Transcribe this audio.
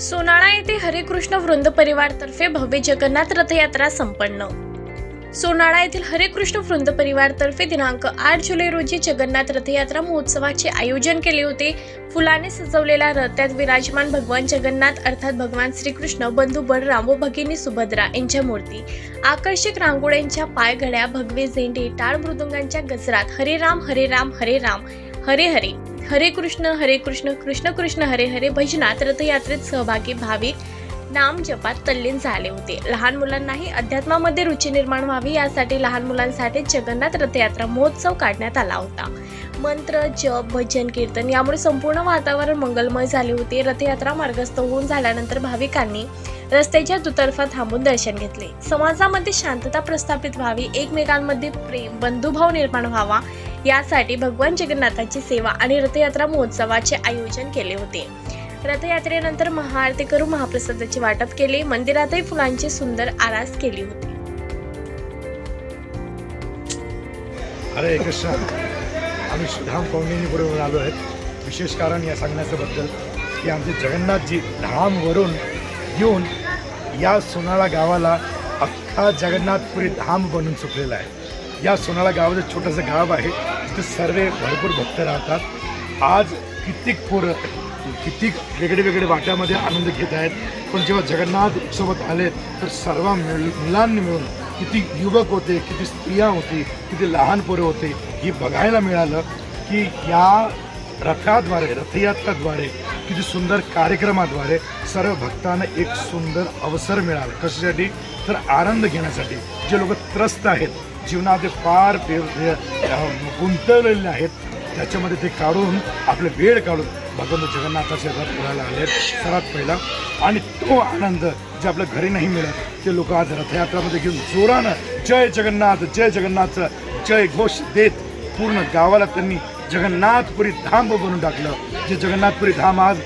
सोनाळा येथे हरिकृष्ण वृंद परिवारतर्फे भव्य जगन्नाथ रथयात्रा संपन्न. सोनाळा येथील हरिकृष्ण वृंद परिवारतर्फे दिनांक आठ जुलै रोजी जगन्नाथ रथयात्रा महोत्सवाचे आयोजन केले होते. फुलाने सजवलेल्या त्यात विराजमान भगवान जगन्नाथ अर्थात भगवान श्रीकृष्ण बंधू बलराम व भगिनी सुभद्रा यांच्या मूर्ती. आकर्षक रांगोळ्यांच्या पायघड्या भगवे झेंडे टाळ मृदुंगांच्या गजरात हरे राम हरे राम हरे राम हरे हरे. हरे कृष्ण हरे कृष्ण कृष्ण कृष्ण हरे हरे भजनात रथयात्रेत सहभागी भाविक नाम जपात तल्लीन झाले होते. लहान मुलांनाही अध्यात्मामध्ये रुची निर्माण व्हावी यासाठी लहान मुलांसाठी जगन्नाथ रथयात्रा महोत्सव काढण्यात आला होता. मंत्र जप भजन कीर्तन यामुळे संपूर्ण वातावरण मंगलमय झाले होते. रथयात्रा मार्गस्थ होऊन झाल्यानंतर भाविकांनी रस्त्याच्या दुतर्फा थांबून दर्शन घेतले. समाजामध्ये शांतता प्रस्थापित व्हावी एकमेकांमध्ये प्रेम बंधुभाव निर्माण व्हावा यासाठी भगवान जगन्नाथाची सेवा आणि रथयात्रा महोत्सवाचे आयोजन केले होते. रथयात्रेनंतर महाआरती करून महाप्रसादाचे वाटप केले. मंदिरातही फुलांची सुंदर आरास केली होती. अरे कृष्ण. आम्ही धाम पाहुणेनीबरोबर आलो आहेत. विशेष कारण या सांगण्याचं बद्दल की आमचे जगन्नाथजी धामवरून येऊन या सोनाळा गावाला अख्खा जगन्नाथपुरी धाम बनून चुकलेला आहे. या सोनाळा गावाचं छोटंसं गाव आहे. तिथे सर्व भरपूर भक्त राहतात. आज कित्येक पोरं कित्येक वेगळे वेगळे वाट्यामध्ये आनंद घेत आहेत. पण जेव्हा जगन्नाथ सोबत आले तर सर्व मिळ मुलांनी मिळून किती युवक होते किती स्त्रिया होती किती लहान पोरं होते हे बघायला मिळालं की या रथाद्वारे रथयात्राद्वारे किती सुंदर कार्यक्रमाद्वारे सर्व भक्तांना एक सुंदर अवसर मिळाला. कशासाठी? तर आनंद घेण्यासाठी. जे लोक त्रस्त आहेत जीवनात फार पे- गुंतवलेले आहेत त्याच्यामध्ये ते काढून आपले वेळ काढून भगवंत जगन्नाथाचे रथ पुरायला आले सर्वात पहिला. आणि तो आनंद जे आपल्या घरी नाही मिळत ते लोक आज रथयात्रामध्ये घेऊन जोरानं जय जगन्नाथ जय जगन्नाथ जय घोष देत पूर्ण गावाला त्यांनी जगन्नाथपुरी धाम बनवून टाकलं. जे जगन्नाथपुरी धाम आज